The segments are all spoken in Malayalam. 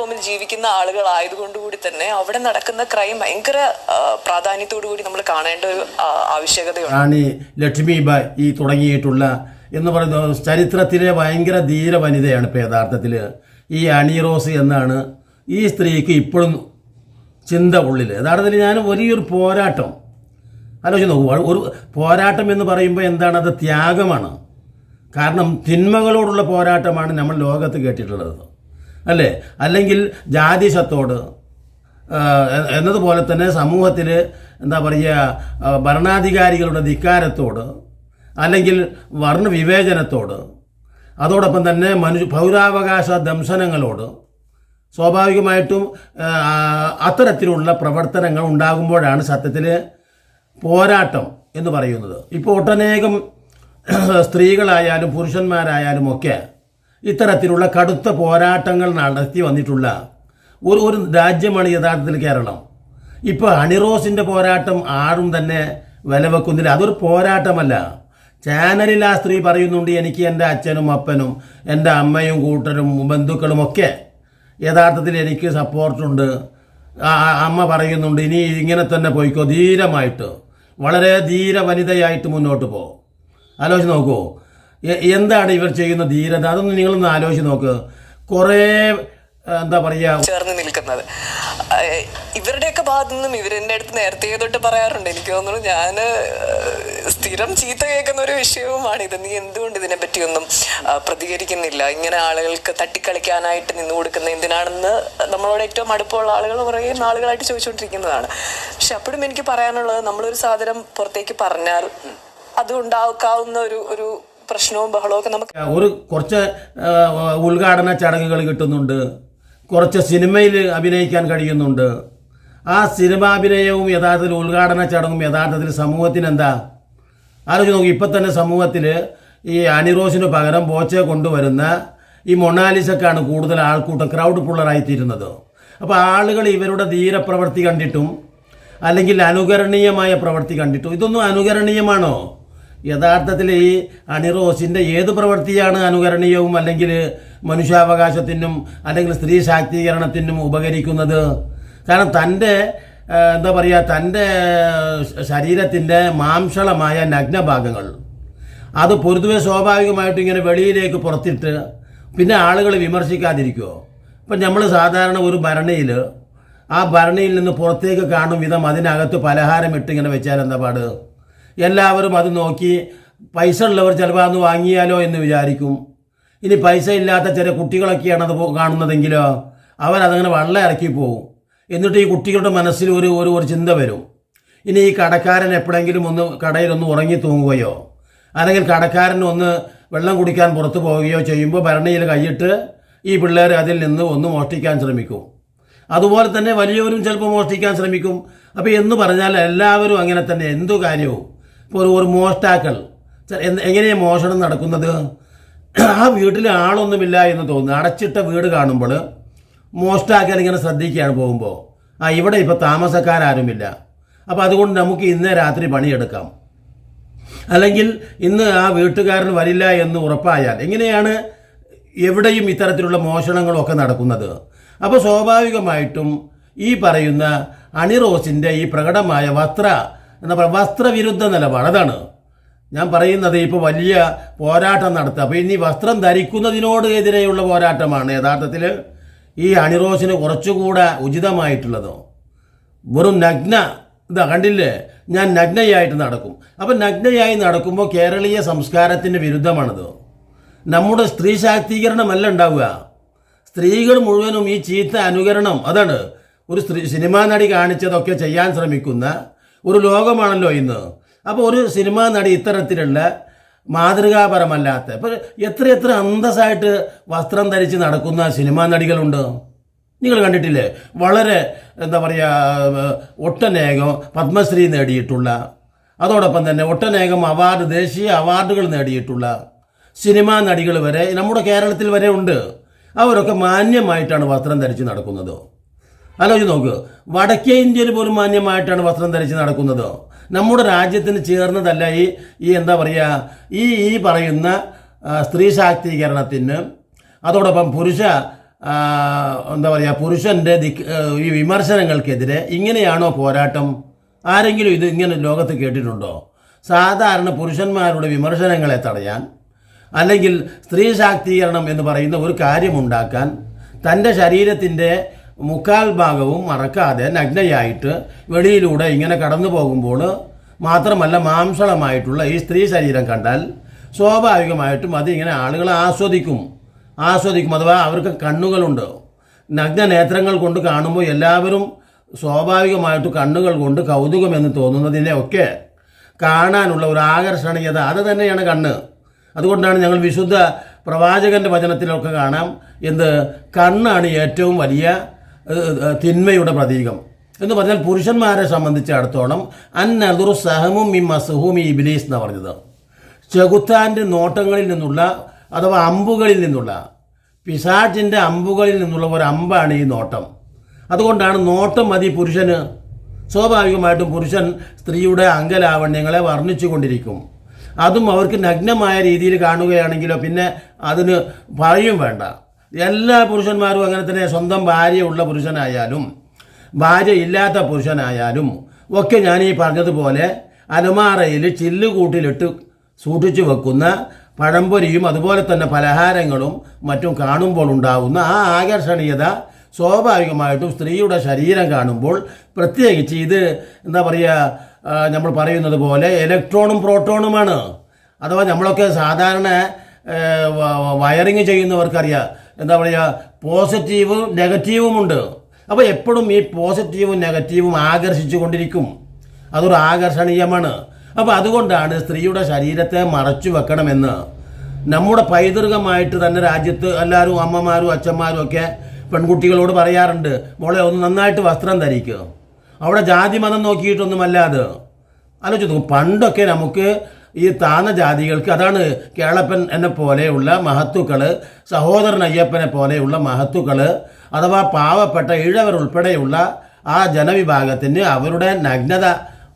പ്ലാറ്റ്ഫോമിൽ ജീവിക്കുന്ന ആളുകൾ ആയതുകൊണ്ട് കൂടി തന്നെ അവിടെ നടക്കുന്ന ക്രൈം ഭയങ്കര പ്രാധാന്യത്തോടു കൂടി നമ്മൾ കാണേണ്ട ഒരു ആവശ്യകതയാണ് ലക്ഷ്മിബായ് ഈ തുടങ്ങിയിട്ടുള്ള എന്ന് പറയുന്ന ചരിത്രത്തിലെ ഭയങ്കര ധീര വനിതയാണ് ഇപ്പോൾ യഥാർത്ഥത്തിൽ ഈ അണി റോസ് എന്നാണ് ഈ സ്ത്രീക്ക് ഇപ്പോഴും ചിന്ത ഉള്ളിൽ യഥാർത്ഥത്തിൽ ഞാൻ വലിയൊരു പോരാട്ടം. ആലോചിച്ച് നോക്കൂ ഒരു പോരാട്ടം എന്ന് പറയുമ്പോൾ എന്താണ്? അത് ത്യാഗമാണ്. കാരണം തിന്മകളോടുള്ള പോരാട്ടമാണ് നമ്മൾ ലോകത്ത് കേട്ടിട്ടുള്ളത്. അല്ലേ? അല്ലെങ്കിൽ ജാതിശത്തോട് എന്നതുപോലെ തന്നെ സമൂഹത്തിൽ എന്താ പറയുക ഭരണാധികാരികളുടെ ധിക്കാരത്തോട് അല്ലെങ്കിൽ വർണവിവേചനത്തോട് അതോടൊപ്പം തന്നെ മനുഷ്യ പൗരാവകാശ ദംശനങ്ങളോട് സ്വാഭാവികമായിട്ടും അത്തരത്തിലുള്ള പ്രവർത്തനങ്ങൾ ഉണ്ടാകുമ്പോഴാണ് സത്യത്തിൽ പോരാട്ടം എന്ന് പറയുന്നത്. ഇപ്പോൾ ഒട്ടനേകം സ്ത്രീകളായാലും പുരുഷന്മാരായാലും ഒക്കെ ഇത്തരത്തിലുള്ള കടുത്ത പോരാട്ടങ്ങൾ നടത്തി വന്നിട്ടുള്ള ഒരു ഒരു രാജ്യമാണ് യഥാർത്ഥത്തിൽ കേരളം. ഇപ്പോൾ അണിറോസിന്റെ പോരാട്ടം ആരും തന്നെ വില വെക്കുന്നില്ല അതൊരു പോരാട്ടമല്ല. ചാനലിൽ ആ സ്ത്രീ പറയുന്നുണ്ട് എനിക്ക് എന്റെ അച്ഛനും അപ്പനും എന്റെ അമ്മയും കൂട്ടരും ബന്ധുക്കളും ഒക്കെ യഥാർത്ഥത്തിൽ എനിക്ക് സപ്പോർട്ടുണ്ട്. അമ്മ പറയുന്നുണ്ട് ഇനി ഇങ്ങനെ തന്നെ പോയിക്കോ ധീരമായിട്ട് വളരെ ധീര വനിതയായിട്ട് മുന്നോട്ട് പോ. ആലോചിച്ച് നോക്കൂ എന്താണ് ഇവർ ചെയ്യുന്ന ധീരത? അതൊന്ന് നിങ്ങളൊന്ന് ആലോചിച്ച് നോക്കുക കുറേ എന്താ പറയാ ചേർന്ന് നിൽക്കുന്നത്. ഇവരുടെയൊക്കെ ഭാഗത്തു നിന്നും ഇവരെന്റെ അടുത്ത് നേരത്തെ തൊട്ട് പറയാറുണ്ട്. എനിക്ക് തോന്നുന്നു ഞാൻ സ്ഥിരം ചീത്ത കേൾക്കുന്ന ഒരു വിഷയവുമാണ്. ഇത് നീ എന്തുകൊണ്ട് ഇതിനെ പറ്റിയൊന്നും പ്രതികരിക്കുന്നില്ല? ഇങ്ങനെ ആളുകൾക്ക് തട്ടിക്കളിക്കാനായിട്ട് നിന്ന് കൊടുക്കുന്ന എന്തിനാണെന്ന് നമ്മളോട് ഏറ്റവും അടുപ്പമുള്ള ആളുകൾ കുറേ ആളുകളായിട്ട് ചോദിച്ചുകൊണ്ടിരിക്കുന്നതാണ്. പക്ഷെ അപ്പോഴും എനിക്ക് പറയാനുള്ളത് നമ്മളൊരു സാധനം പുറത്തേക്ക് പറഞ്ഞാൽ അതുണ്ടാക്കാവുന്ന ഒരു ഒരു പ്രശ്നവും ബഹളവും നമുക്ക് ഒരു കുറച്ച് ഉദ്ഘാടന ചടങ്ങുകൾ കിട്ടുന്നുണ്ട്. കുറച്ച് സിനിമയിൽ അഭിനയിക്കാൻ കഴിയുന്നുണ്ട്. ആ സിനിമാഭിനയവും യഥാർത്ഥത്തിൽ ഉദ്ഘാടന ചടങ്ങും യഥാർത്ഥത്തിൽ സമൂഹത്തിന് എന്താ? ആലോചിച്ച് നോക്കി ഇപ്പം തന്നെ സമൂഹത്തിൽ ഈ അനിറോസിന് പകരം ബോച്ചെ കൊണ്ടുവരുന്ന ഈ മൊണാലിസക്കാണ് കൂടുതൽ ആൾക്കൂട്ടം ക്രൗഡ് പുള്ളറായിത്തീരുന്നത്. അപ്പോൾ ആളുകൾ ഇവരുടെ ധീരപ്രവൃത്തി കണ്ടിട്ടും അല്ലെങ്കിൽ അനുകരണീയമായ പ്രവൃത്തി കണ്ടിട്ടും ഇതൊന്നും അനുകരണീയമാണോ? യഥാർത്ഥത്തിൽ ഈ അണിറോസിന്റെ ഏത് പ്രവൃത്തിയാണ് അനുകരണീയവും അല്ലെങ്കിൽ മനുഷ്യാവകാശത്തിനും അല്ലെങ്കിൽ സ്ത്രീ ശാക്തീകരണത്തിനും ഉപകരിക്കുന്നത്? കാരണം തന്റെ എന്താ പറയുക തന്റെ ശരീരത്തിന്റെ മാംസളമായ നഗ്നഭാഗങ്ങൾ. അത് പൊതുവെ സ്വാഭാവികമായിട്ട് ഇങ്ങനെ വെളിയിലേക്ക് പുറത്തിട്ട് പിന്നെ ആളുകൾ വിമർശിക്കാതിരിക്കുമോ ഇപ്പം നമ്മൾ സാധാരണ ഒരു ഭരണിയിൽ ആ ഭരണിയിൽ നിന്ന് പുറത്തേക്ക് കാണും വിധം അതിനകത്ത് പലഹാരം ഇട്ട് ഇങ്ങനെ വെച്ചാൽ എന്താ പാട്? എല്ലാവരും അത് നോക്കി പൈസ ഉള്ളവർ ചിലപ്പോൾ അന്ന് വാങ്ങിയാലോ എന്ന് വിചാരിക്കും. ഇനി പൈസ ഇല്ലാത്ത ചില കുട്ടികളൊക്കെയാണ് അത് കാണുന്നതെങ്കിലോ അവരതങ്ങനെ വെള്ളം ഇറക്കി പോകും എന്നിട്ട് ഈ കുട്ടികളുടെ മനസ്സിൽ ഒരു ഒരു ഒരു ചിന്ത വരും. ഇനി ഈ കടക്കാരൻ എപ്പോഴെങ്കിലും ഒന്ന് കടയിലൊന്ന് ഉറങ്ങി തൂങ്ങുകയോ അല്ലെങ്കിൽ കടക്കാരൻ ഒന്ന് വെള്ളം കുടിക്കാൻ പുറത്തു പോവുകയോ ചെയ്യുമ്പോൾ ഭരണിയിൽ കൈയിട്ട് ഈ പിള്ളേർ അതിൽ നിന്ന് ഒന്ന് മോഷ്ടിക്കാൻ ശ്രമിക്കും. അതുപോലെ തന്നെ വലിയവരും ചിലപ്പോൾ മോഷ്ടിക്കാൻ ശ്രമിക്കും. അപ്പോൾ എന്ന് പറഞ്ഞാൽ എല്ലാവരും അങ്ങനെ തന്നെ. എന്തു കാര്യവും? ഇപ്പോൾ ഒരു മോഷ്ടാക്കൾ. എങ്ങനെയാണ് മോഷണം നടക്കുന്നത്? ആ വീട്ടിൽ ആളൊന്നുമില്ല എന്ന് തോന്നുന്നു. അടച്ചിട്ട വീട് കാണുമ്പോൾ മോഷ്ടാക്കൽ ഇങ്ങനെ ശ്രദ്ധിക്കുകയാണ് പോകുമ്പോൾ. ആ ഇവിടെ ഇപ്പോൾ താമസക്കാരാരുമില്ല. അപ്പോൾ അതുകൊണ്ട് നമുക്ക് ഇന്നേ രാത്രി പണിയെടുക്കാം. അല്ലെങ്കിൽ ഇന്ന് ആ വീട്ടുകാരൻ വരില്ല എന്ന് ഉറപ്പായാൽ എങ്ങനെയാണ് എവിടെയും ഇത്തരത്തിലുള്ള മോഷണങ്ങളൊക്കെ നടക്കുന്നത്? അപ്പോൾ സ്വാഭാവികമായിട്ടും ഈ പറയുന്ന അണിറോസിന്റെ ഈ പ്രകടമായ വസ്ത്ര എന്താ പറയുക വസ്ത്രവിരുദ്ധ നിലപാട്. അതാണ്. ഞാൻ പറയുന്നത് ഇപ്പോൾ വലിയ പോരാട്ടം നടത്തുക. അപ്പോൾ ഇനി വസ്ത്രം ധരിക്കുന്നതിനോട് എതിരെയുള്ള പോരാട്ടമാണ് യഥാർത്ഥത്തിൽ ഈ അണിറോസിന് കുറച്ചുകൂടെ ഉചിതമായിട്ടുള്ളതോ. വെറും നഗ്ന ഇതാ കണ്ടില്ലേ? ഞാൻ നഗ്നയായിട്ട് നടക്കും. അപ്പം നഗ്നയായി നടക്കുമ്പോൾ കേരളീയ സംസ്കാരത്തിന് വിരുദ്ധമാണത്. നമ്മുടെ സ്ത്രീ ശാക്തീകരണമല്ല ഉണ്ടാവുക. സ്ത്രീകൾ മുഴുവനും ഈ ചീത്ത അനുകരണം അതാണ്. ഒരു സ്ത്രീ സിനിമാ നടി കാണിച്ചതൊക്കെ ചെയ്യാൻ ശ്രമിക്കുന്ന ഒരു ലോകമാണല്ലോ ഇന്ന്. അപ്പോൾ ഒരു സിനിമാ നടി ഇത്തരത്തിലുള്ള മാതൃകാപരമല്ലാത്ത ഇപ്പോൾ എത്ര എത്ര അന്തസ്സായിട്ട് വസ്ത്രം ധരിച്ച് നടക്കുന്ന സിനിമാ നടികളുണ്ട്. നിങ്ങൾ കണ്ടിട്ടില്ലേ? വളരെ എന്താ പറയുക ഒട്ടനേകം പത്മശ്രീ നേടിയിട്ടുള്ള അതോടൊപ്പം തന്നെ ഒട്ടനേകം അവാർഡ് ദേശീയ അവാർഡുകൾ നേടിയിട്ടുള്ള സിനിമാ നടികൾ വരെ നമ്മുടെ കേരളത്തിൽ വരെ ഉണ്ട്. അവരൊക്കെ മാന്യമായിട്ടാണ് വസ്ത്രം ധരിച്ച് നടക്കുന്നത്. ആലോചിച്ച് നോക്ക്. വടക്കേ ഇന്ത്യയിൽ പോലും മാന്യമായിട്ടാണ് വസ്ത്രം ധരിച്ച് നടക്കുന്നത്. നമ്മുടെ രാജ്യത്തിന് ചേർന്നതല്ല ഈ ഈ എന്താ പറയുക ഈ ഈ പറയുന്ന സ്ത്രീ ശാക്തീകരണത്തിന്. അതോടൊപ്പം പുരുഷ എന്താ പറയുക പുരുഷന്റെ ഈ വിമർശനങ്ങൾക്കെതിരെ ഇങ്ങനെയാണോ പോരാട്ടം? ആരെങ്കിലും ഇത് ഇങ്ങനെ ലോകത്ത് കേട്ടിട്ടുണ്ടോ? സാധാരണ പുരുഷന്മാരുടെ വിമർശനങ്ങളെ തടയാൻ അല്ലെങ്കിൽ സ്ത്രീ ശാക്തീകരണം എന്ന് പറയുന്ന ഒരു കാര്യമുണ്ടാക്കാൻ തന്റെ ശരീരത്തിന്റെ മുക്കാൽ ഭാഗവും മറക്കാതെ നഗ്നയായിട്ട് വെളിയിലൂടെ ഇങ്ങനെ കടന്നു പോകുമ്പോൾ മാത്രമല്ല മാംസളമായിട്ടുള്ള ഈ സ്ത്രീ ശരീരം കണ്ടാൽ സ്വാഭാവികമായിട്ടും അത് ഇങ്ങനെ ആളുകൾ ആസ്വദിക്കും. ആസ്വദിക്കും. അഥവാ അവർക്ക് കണ്ണുകളുണ്ട്. നഗ്ന നേത്രങ്ങൾ കൊണ്ട് കാണുമ്പോൾ എല്ലാവരും സ്വാഭാവികമായിട്ട് കണ്ണുകൾ കൊണ്ട് കൗതുകമെന്ന് തോന്നുന്നതിനെ ഒക്കെ കാണാനുള്ള ഒരു ആകർഷണീയത അത് തന്നെയാണ് കണ്ണ്. അതുകൊണ്ടാണ് ഞങ്ങൾ വിശുദ്ധ പ്രവാചകന്റെ വചനത്തിലൊക്കെ കാണാം എന്ത്? കണ്ണാണ് ഏറ്റവും വലിയ തിന്മയുടെ പ്രതീകം. എന്ന് പറഞ്ഞാൽ പുരുഷന്മാരെ സംബന്ധിച്ചിടത്തോളം അന്നതുർ സഹമും ഈ മസഹും ഈ ഇബിലീസ് എന്ന് പറഞ്ഞത്. ചെകുത്താന്റെ നോട്ടങ്ങളിൽ നിന്നുള്ള അഥവാ അമ്പുകളിൽ നിന്നുള്ള പിശാചിന്റെ അമ്പുകളിൽ നിന്നുള്ള ഒരു അമ്പാണ് ഈ നോട്ടം. അതുകൊണ്ടാണ് നോട്ടം മതി പുരുഷന്. സ്വാഭാവികമായിട്ടും പുരുഷൻ സ്ത്രീയുടെ അംഗലാവണ്യങ്ങളെ വർണിച്ചു കൊണ്ടിരിക്കും അതും അവർക്ക് നഗ്നമായ രീതിയിൽ കാണുകയാണെങ്കിലോ പിന്നെ അതിന് പറയും വേണ്ട. എല്ലാ പുരുഷന്മാരും അങ്ങനെ തന്നെ സ്വന്തം ഭാര്യയുള്ള പുരുഷനായാലും ഭാര്യ ഇല്ലാത്ത പുരുഷനായാലും ഒക്കെ ഞാൻ ഈ പറഞ്ഞതുപോലെ അലമാറയിൽ ചില്ലുകൂട്ടിലിട്ട് സൂക്ഷിച്ചു വെക്കുന്ന പഴംപൊരിയും അതുപോലെ തന്നെ പലഹാരങ്ങളും മറ്റും കാണുമ്പോൾ ഉണ്ടാകുന്ന ആ ആകർഷണീയത സ്വാഭാവികമായിട്ടും സ്ത്രീയുടെ ശരീരം കാണുമ്പോൾ പ്രത്യേകിച്ച് ഇത് എന്താ പറയുക നമ്മൾ പറയുന്നത് പോലെ ഇലക്ട്രോണും പ്രോട്ടോണുമാണ്. അഥവാ നമ്മളൊക്കെ സാധാരണ വയറിങ് ചെയ്യുന്നവർക്കറിയാം. എന്താ പറയുക പോസിറ്റീവും നെഗറ്റീവുമുണ്ട് അപ്പോൾ എപ്പോഴും ഈ പോസിറ്റീവും നെഗറ്റീവും ആകർഷിച്ചു കൊണ്ടിരിക്കും അതൊരു ആകർഷണീയമാണ്. അപ്പോൾ അതുകൊണ്ടാണ് സ്ത്രീയുടെ ശരീരത്തെ മറച്ചു വെക്കണമെന്ന്. നമ്മുടെ പൈതൃകമായിട്ട് തന്നെ രാജ്യത്ത് എല്ലാവരും അമ്മമാരും അച്ഛന്മാരും ഒക്കെ പെൺകുട്ടികളോട് പറയാറുണ്ട് മോളെ ഒന്ന് നന്നായിട്ട് വസ്ത്രം ധരിക്കുക അവിടെ ജാതി മതം നോക്കിയിട്ടൊന്നുമല്ല അത്. ആലോചിച്ച് പണ്ടൊക്കെ നമുക്ക് ഈ താന ജാതികൾക്ക് അതാണ് കേളപ്പൻ എന്നെ പോലെയുള്ള മഹത്തുക്കൾ സഹോദരൻ അയ്യപ്പനെ പോലെയുള്ള മഹത്തുക്കൾ അഥവാ പാവപ്പെട്ട ഇഴവർ ഉൾപ്പെടെയുള്ള ആ ജനവിഭാഗത്തിന് അവരുടെ നഗ്നത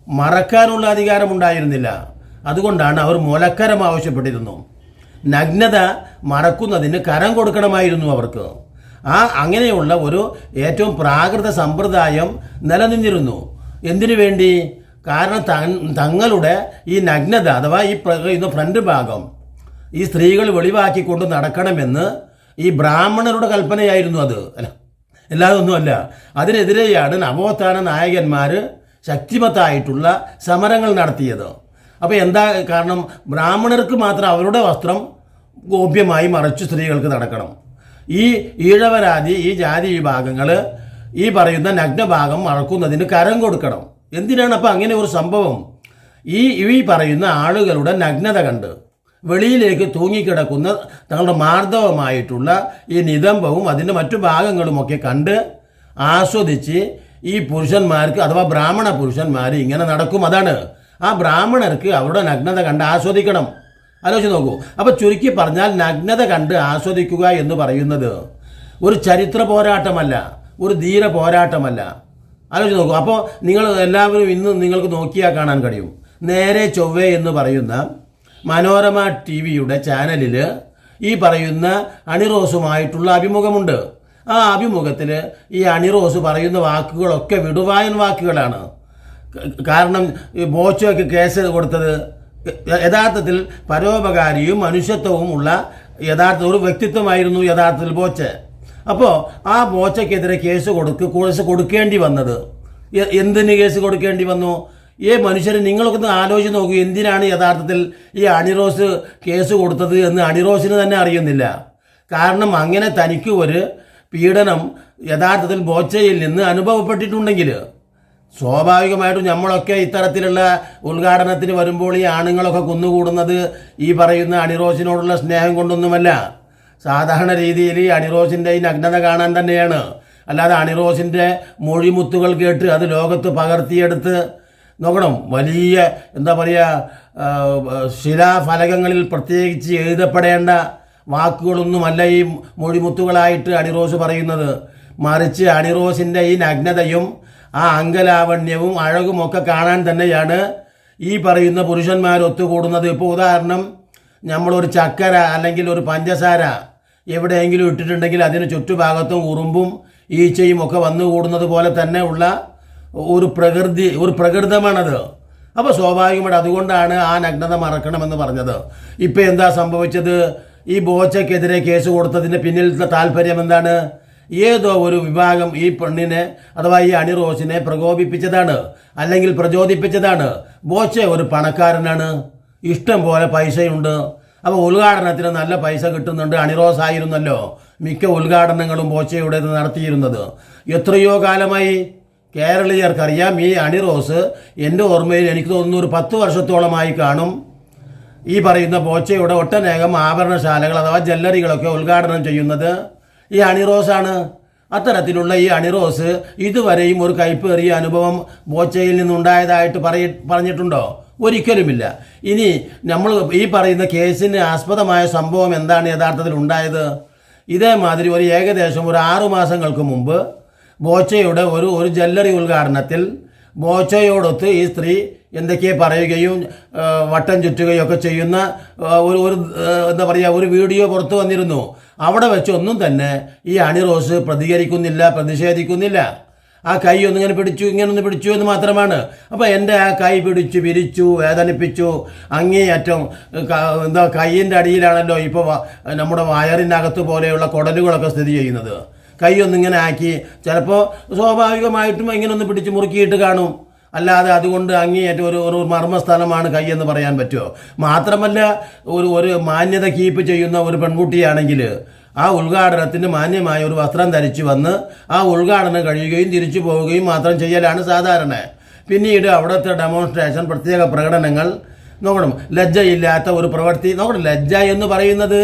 മറക്കാനുള്ള അധികാരമുണ്ടായിരുന്നില്ല. അതുകൊണ്ടാണ് അവർ മൂലക്കരം ആവശ്യപ്പെട്ടിരുന്നു. നഗ്നത മറക്കുന്നതിന് കരം കൊടുക്കണമായിരുന്നു അവർക്ക്. ആ അങ്ങനെയുള്ള ഒരു ഏറ്റവും പ്രാകൃത സമ്പ്രദായം നിലനിന്നിരുന്നു. എന്തിനു വേണ്ടി? കാരണം തങ്- തങ്ങളുടെ ഈ നഗ്നത അഥവാ ഈ ഫ്രണ്ട് ഭാഗം ഈ സ്ത്രീകൾ വെളിവാക്കിക്കൊണ്ട് നടക്കണമെന്ന് ഈ ബ്രാഹ്മണരുടെ കൽപ്പനയായിരുന്നു അത് അല്ല. എല്ലാതൊന്നുമല്ല അതിനെതിരെയാണ് നവോത്ഥാന നായകന്മാർ ശക്തിമത്തായിട്ടുള്ള സമരങ്ങൾ നടത്തിയത്. അപ്പോൾ എന്താ കാരണം? ബ്രാഹ്മണർക്ക് മാത്രം അവരുടെ വസ്ത്രം ഗോപ്യമായി മറച്ചു സ്ത്രീകൾക്ക് നടക്കണം. ഈ ഈഴവരാതി ഈ ജാതി വിഭാഗങ്ങൾ ഈ പറയുന്ന നഗ്നഭാഗം മറക്കുന്നതിന് കരം കൊടുക്കണം. എന്തിനാണ് അപ്പോൾ അങ്ങനെ ഒരു സംഭവം? ഈ ഈ പറയുന്ന ആളുകളുടെ നഗ്നത കണ്ട് വെളിയിലേക്ക് തൂങ്ങിക്കിടക്കുന്ന തങ്ങളുടെ മാർദ്ദവമായിട്ടുള്ള ഈ നിതംബവും അതിന്റെ മറ്റു ഭാഗങ്ങളുമൊക്കെ കണ്ട് ആസ്വദിച്ച് ഈ പുരുഷന്മാർക്ക് അഥവാ ബ്രാഹ്മണ പുരുഷന്മാർ ഇങ്ങനെ നടക്കും. അതാണ്. ആ ബ്രാഹ്മണർക്ക് അവരുടെ നഗ്നത കണ്ട് ആസ്വദിക്കണം. ആലോചിച്ച് നോക്കൂ. അപ്പോൾ ചുരുക്കി പറഞ്ഞാൽ നഗ്നത കണ്ട് ആസ്വദിക്കുക എന്ന് പറയുന്നത് ഒരു ചരിത്ര പോരാട്ടമല്ല ഒരു ധീര പോരാട്ടമല്ല. ആലോചിച്ച് നോക്കൂ. അപ്പോൾ നിങ്ങൾ എല്ലാവരും ഇന്ന് നിങ്ങൾക്ക് നോക്കിയാൽ കാണാൻ കഴിയും. നേരെ ചൊവ്വേ എന്ന് പറയുന്ന മനോരമ ടി വിയുടെ ചാനലിൽ ഈ പറയുന്ന അണിറോസുമായിട്ടുള്ള അഭിമുഖമുണ്ട്. ആ അഭിമുഖത്തിൽ ഈ അണിറോസ് പറയുന്ന വാക്കുകളൊക്കെ വിടുവായൻ വാക്കുകളാണ്. കാരണം ബോച്ചോയ്ക്ക് കേസ് കൊടുത്തത് യഥാർത്ഥത്തിൽ പരോപകാരിയും മനുഷ്യത്വവും ഉള്ള യഥാർത്ഥ ഒരു വ്യക്തിത്വമായിരുന്നു യഥാർത്ഥത്തിൽ ബോച്ച. അപ്പോൾ ആ മോച്ചയ്ക്കെതിരെ കേസ് കൊടുക്ക് കേസ് കൊടുക്കേണ്ടി വന്നത്. എന്തിന് കേസ് കൊടുക്കേണ്ടി വന്നു? ഈ മനുഷ്യരെ നിങ്ങളൊക്കെ ഒന്ന് ആലോചിച്ച് നോക്കൂ എന്തിനാണ് യഥാർത്ഥത്തിൽ ഈ അണിറോസ് കേസ് കൊടുത്തത് എന്ന് അണിറോസിന് തന്നെ അറിയുന്നില്ല. കാരണം അങ്ങനെ തനിക്ക് ഒരു പീഡനം യഥാർത്ഥത്തിൽ ബോച്ചയിൽ നിന്ന് അനുഭവപ്പെട്ടിട്ടുണ്ടെങ്കിൽ സ്വാഭാവികമായിട്ടും നമ്മളൊക്കെ ഇത്തരത്തിലുള്ള ഉദ്ഘാടനത്തിന് വരുമ്പോൾ ഈ ആണുങ്ങളൊക്കെ കുന്നുകൂടുന്നത് ഈ പറയുന്ന അണിറോസിനോടുള്ള സ്നേഹം കൊണ്ടൊന്നുമല്ല. സാധാരണ രീതിയിൽ അണിറോസിന്റെ ഈ നഗ്നത കാണാൻ തന്നെയാണ്. അല്ലാതെ അണിറോസിന്റെ മൊഴിമുത്തുകൾ കേട്ട് അത് ലോകത്ത് പകർത്തിയെടുത്ത് നോക്കണം. വലിയ എന്താ പറയുക ശിലാഫലകങ്ങളിൽ പ്രത്യേകിച്ച് എഴുതപ്പെടേണ്ട വാക്കുകളൊന്നുമല്ല ഈ മൊഴിമുത്തുകളായിട്ട് അണിറോസ് പറയുന്നത്. മറിച്ച് അണിറോസിന്റെ ഈ നഗ്നതയും ആ അങ്കലാവണ്യവും അഴകുമൊക്കെ കാണാൻ തന്നെയാണ് ഈ പറയുന്ന പുരുഷന്മാർ ഒത്തുകൂടുന്നത് ഇപ്പോൾ ഉദാഹരണം നമ്മളൊരു ചക്കര അല്ലെങ്കിൽ ഒരു പഞ്ചസാര എവിടെയെങ്കിലും ഇട്ടിട്ടുണ്ടെങ്കിൽ അതിന് ചുറ്റുഭാഗത്തും ഉറുമ്പും ഈച്ചയും ഒക്കെ വന്നു കൂടുന്നത് പോലെ തന്നെ ഉള്ള ഒരു പ്രകൃതി ഒരു പ്രകൃതമാണത്. അപ്പോൾ സ്വാഭാവികമായിട്ട് അതുകൊണ്ടാണ് ആ നഗ്നത മറക്കണമെന്ന് പറഞ്ഞത്. ഇപ്പോൾ എന്താ സംഭവിച്ചത്? ഈ ബോച്ചയ്ക്കെതിരെ കേസ് കൊടുത്തതിന്റെ പിന്നിലത്തെ താല്പര്യം എന്താണ്? ഏതോ ഒരു വിഭാഗം ഈ പെണ്ണിനെ അഥവാ ഈ അണിറോസിനെ പ്രകോപിപ്പിച്ചതാണ് അല്ലെങ്കിൽ പ്രചോദിപ്പിച്ചതാണ്. ബോച്ച ഒരു പണക്കാരനാണ്. ഇഷ്ടം പോലെ പൈസയുണ്ട്. അപ്പോൾ ഉദ്ഘാടനത്തിന് നല്ല പൈസ കിട്ടുന്നുണ്ട്. അണിറോസ് ആയിരുന്നല്ലോ മിക്ക ഉദ്ഘാടനങ്ങളും പോച്ചയുടെ നടത്തിയിരുന്നത്. എത്രയോ കാലമായി കേരളീയർക്കറിയാം ഈ അണിറോസ് എന്റെ ഓർമ്മയിൽ എനിക്ക് തോന്നുന്നു ഒരു പത്ത് വർഷത്തോളമായി കാണും. ഈ പറയുന്ന ബോച്ചയുടെ ഒട്ടനേകം ആഭരണശാലകൾ അഥവാ ജ്വല്ലറികളൊക്കെ ഉദ്ഘാടനം ചെയ്യുന്നത് ഈ അണിറോസാണ്. അത്തരത്തിലുള്ള ഈ അണിറോസ് ഇതുവരെയും ഒരു കൈപ്പേറിയ അനുഭവം ബോച്ചയിൽ നിന്നുണ്ടായതായിട്ട് പറയ പറഞ്ഞിട്ടുണ്ടോ? ഒരിക്കലുമില്ല. ഇനി നമ്മൾ ഈ പറയുന്ന കേസിന് ആസ്പദമായ സംഭവം എന്താണ് യഥാർത്ഥത്തിൽ ഉണ്ടായത്? ഇതേമാതിരി ഒരു ഏകദേശം ഒരു ആറു മാസങ്ങൾക്ക് മുമ്പ് ബോച്ചയുടെ ഒരു ഒരു ജ്വല്ലറി ഉദ്ഘാടനത്തിൽ ബോച്ചയോടൊത്ത് ഈ സ്ത്രീ എന്തൊക്കെ പറയുകയും വട്ടം ചുറ്റുകയും ഒക്കെ ചെയ്യുന്ന ഒരു ഒരു എന്താ പറയുക ഒരു വീഡിയോ പുറത്തു വന്നിരുന്നു. അവിടെ വെച്ചൊന്നും തന്നെ ഈ അണിറോസ് പ്രതികരിക്കുന്നില്ല പ്രതിഷേധിക്കുന്നില്ല. ആ കൈ ഒന്നിങ്ങനെ പിടിച്ചു ഇങ്ങനെ ഒന്ന് പിടിച്ചു എന്ന് മാത്രമാണ്. അപ്പോൾ എന്റെ ആ കൈ പിടിച്ചു വിരിച്ചു വേദനിപ്പിച്ചു. അങ്ങേയറ്റം എന്താ കൈയിന്റെ അടിയിലാണല്ലോ ഇപ്പോൾ നമ്മുടെ വയറിനകത്ത് പോലെയുള്ള കുടലുകളൊക്കെ സ്ഥിതി ചെയ്യുന്നത്. കൈ ഒന്നിങ്ങനെ ആക്കി ചിലപ്പോൾ സ്വാഭാവികമായിട്ടും ഇങ്ങനെ ഒന്ന് പിടിച്ച് മുറുക്കിയിട്ട് കാണും. അല്ലാതെ അതുകൊണ്ട് അങ്ങേയറ്റം ഒരു ഒരു മർമ്മസ്ഥലമാണ് കൈ എന്ന് പറയാൻ പറ്റുമോ മാത്രമല്ല ഒരു ഒരു മാന്യത കീപ്പ് ചെയ്യുന്ന ഒരു പെൺകുട്ടിയാണെങ്കിൽ ആ ഉദ്ഘാടനത്തിന് മാന്യമായ ഒരു വസ്ത്രം ധരിച്ചു വന്ന് ആ ഉദ്ഘാടനം കഴിയുകയും തിരിച്ചു പോവുകയും മാത്രം ചെയ്യലാണ് സാധാരണ. പിന്നീട് അവിടുത്തെ ഡെമോൺസ്ട്രേഷൻ പ്രത്യേക പ്രകടനങ്ങൾ. നോക്കണം ലജ്ജയില്ലാത്ത ഒരു പ്രവൃത്തി. നോക്കണം ലജ്ജ എന്ന് പറയുന്നത്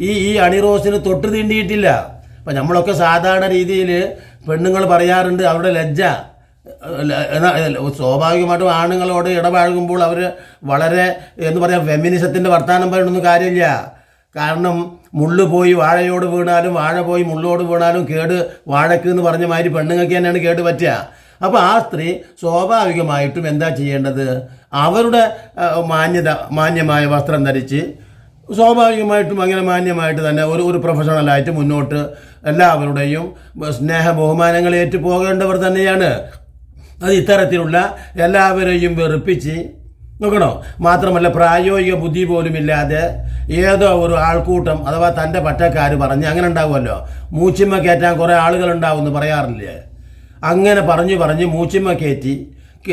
ഈ ഈ അണിറോസിന് തൊട്ട് തീണ്ടിയിട്ടില്ല. അപ്പം നമ്മളൊക്കെ സാധാരണ രീതിയിൽ പെണ്ണുങ്ങൾ പറയാറുണ്ട് അവരുടെ ലജ്ജ. സ്വാഭാവികമായിട്ടും ആണുങ്ങളോട് ഇടപഴകുമ്പോൾ അവർ വളരെ എന്ന് പറയാം ഫെമിനിസത്തിന്റെ വർത്താനം പറയണമെന്ന് കാര്യമില്ല. കാരണം മുള്ളു പോയി വാഴയോട് വീണാലും വാഴ പോയി മുള്ളോട് വീണാലും കേട് വാഴക്ക് എന്ന് പറഞ്ഞ മാതിരി പെണ്ണുങ്ങൾക്ക് തന്നെയാണ് കേട് പറ്റുക. അപ്പോൾ ആ സ്ത്രീ സ്വാഭാവികമായിട്ടും എന്താ ചെയ്യേണ്ടത്? അവരുടെ മാന്യത മാന്യമായ വസ്ത്രം ധരിച്ച് സ്വാഭാവികമായിട്ടും അങ്ങനെ മാന്യമായിട്ട് തന്നെ ഒരു ഒരു പ്രൊഫഷണലായിട്ട് മുന്നോട്ട് എല്ലാവരുടെയും സ്നേഹ ബഹുമാനങ്ങൾ ഏറ്റുപോകേണ്ടവർ തന്നെയാണ്. അത് ഇത്തരത്തിലുള്ള എല്ലാവരെയും വെറുപ്പിച്ച് നോക്കണോ? മാത്രമല്ല പ്രായോഗിക ബുദ്ധി പോലുമില്ലാതെ ഏതോ ഒരു ആൾക്കൂട്ടം അഥവാ തന്റെ പറ്റക്കാർ പറഞ്ഞ് അങ്ങനെ ഉണ്ടാവുമല്ലോ. മൂച്ചിമ്മ കയറ്റാൻ കുറേ ആളുകൾ ഉണ്ടാവുമെന്ന് പറയാറില്ലേ? അങ്ങനെ പറഞ്ഞു പറഞ്ഞ് മൂച്ചിമ്മ കയറ്റി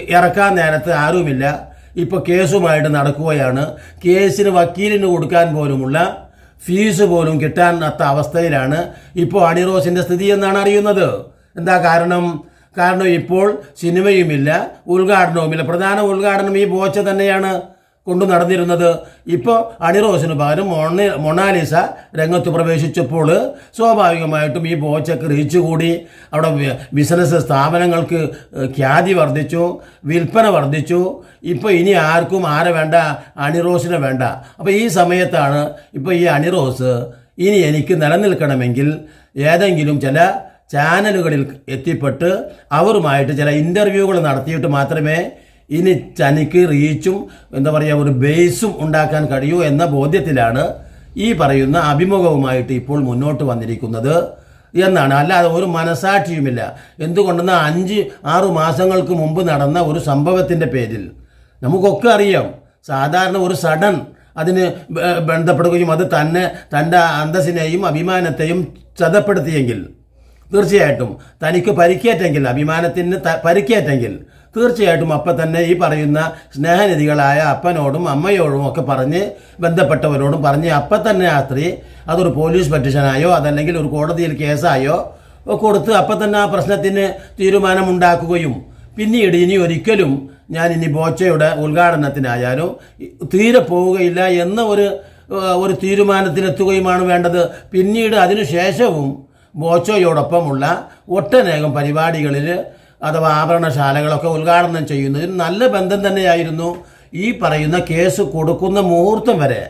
ഇറക്കാൻ നേരത്ത് ആരുമില്ല. ഇപ്പോൾ കേസുമായിട്ട് നടക്കുകയാണ്. കേസിന് വക്കീലിന് കൊടുക്കാൻ പോലുമുള്ള ഫീസ് പോലും കിട്ടാനാത്ത അവസ്ഥയിലാണ്. ഇപ്പോൾ അണിറോസിന്റെ സ്ഥിതി എന്നാണ് അറിയുന്നത്. എന്താ കാരണം? കാരണം ഇപ്പോൾ സിനിമയുമില്ല. ഉദ്ഘാടനവുമില്ല. പ്രധാന ഉദ്ഘാടനം ഈ ബോച്ച തന്നെയാണ് കൊണ്ടു നടന്നിരുന്നത്. ഇപ്പോൾ അണിറോസിന് പകരം മൊണ മൊണാലിസ രംഗത്ത് പ്രവേശിച്ചപ്പോൾ സ്വാഭാവികമായിട്ടും ഈ ബോച്ചക്ക് റീച്ച് കൂടി. അവിടെ ബിസിനസ് സ്ഥാപനങ്ങൾക്ക് ഖ്യാതി വർദ്ധിച്ചു വിൽപ്പന വർദ്ധിച്ചു. ഇപ്പോൾ ഇനി ആർക്കും ആരെ വേണ്ട? അണിറോസിനെ വേണ്ട. അപ്പോൾ ഈ സമയത്താണ് ഇപ്പോൾ ഈ അണിറോസ് ഇനി എനിക്ക് നിലനിൽക്കണമെങ്കിൽ ഏതെങ്കിലും ചില ചാനലുകളിൽ എത്തിപ്പെട്ട് അവരുമായിട്ട് ചില ഇന്റർവ്യൂകൾ നടത്തിയിട്ട് മാത്രമേ ഇനി തനിക്ക് റീച്ചും എന്താ പറയുക ഒരു ബേസും ഉണ്ടാക്കാൻ കഴിയൂ എന്ന ബോധ്യത്തിലാണ് ഈ പറയുന്ന അഭിമുഖവുമായിട്ട് ഇപ്പോൾ മുന്നോട്ട് വന്നിരിക്കുന്നത് എന്നാണ്. അല്ലാതെ ഒരു മനസാക്ഷിയുമില്ല. എന്തുകൊണ്ടെന്ന് അഞ്ച് ആറ് മാസങ്ങൾക്ക് മുമ്പ് നടന്ന ഒരു സംഭവത്തിന്റെ പേരിൽ നമുക്കൊക്കെ അറിയാം. സാധാരണ ഒരു സഡൻ അതിന് ബന്ധപ്പെടുകയും അത് തന്നെ തന്റെ അന്തസ്സിനെയും അഭിമാനത്തെയും ചതപ്പെടുത്തിയെങ്കിൽ തീർച്ചയായിട്ടും തനിക്ക് പരിക്കേറ്റെങ്കിൽ അഭിമാനത്തിന് പരിക്കേറ്റെങ്കിൽ തീർച്ചയായിട്ടും അപ്പം തന്നെ ഈ പറയുന്ന സ്നേഹനിധികളായ അപ്പനോടും അമ്മയോടും ഒക്കെ പറഞ്ഞ് ബന്ധപ്പെട്ടവരോടും പറഞ്ഞ് അപ്പം തന്നെ ആ സ്ത്രീ അതൊരു പോലീസ് പെറ്റീഷനായോ അതല്ലെങ്കിൽ ഒരു കോടതിയിൽ കേസായോ കൊടുത്ത് അപ്പം തന്നെ ആ പ്രശ്നത്തിന് തീരുമാനമുണ്ടാക്കുകയും പിന്നീട് ഇനി ഒരിക്കലും ഞാൻ ഇനി ബോച്ചയുടെ ഉദ്ഘാടനത്തിനായാലും തീരെ പോവുകയില്ല എന്ന ഒരു ഒരു തീരുമാനത്തിലെത്തുകയുമാണ് വേണ്ടത്. പിന്നീട് അതിനുശേഷവും ബോച്ചോയോടൊപ്പമുള്ള ഒട്ടനേകം പരിപാടികളിൽ അഥവാ ആഭരണശാലകളൊക്കെ ഉദ്ഘാടനം ചെയ്യുന്നതിന് നല്ല ബന്ധം തന്നെയായിരുന്നു. ഈ പറയുന്ന കേസ് കൊടുക്കുന്ന മുഹൂർത്തം വരെ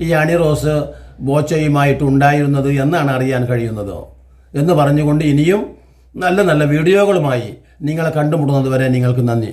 ഈ അണിറോസ് ബോച്ചയുമായിട്ടുണ്ടായിരുന്നത് എന്നാണ് അറിയാൻ കഴിയുന്നത്. എന്ന് പറഞ്ഞുകൊണ്ട് ഇനിയും നല്ല നല്ല വീഡിയോകളുമായി നിങ്ങളെ കണ്ടുമുട്ടുന്നത് വരെ നിങ്ങൾക്ക് നന്ദി.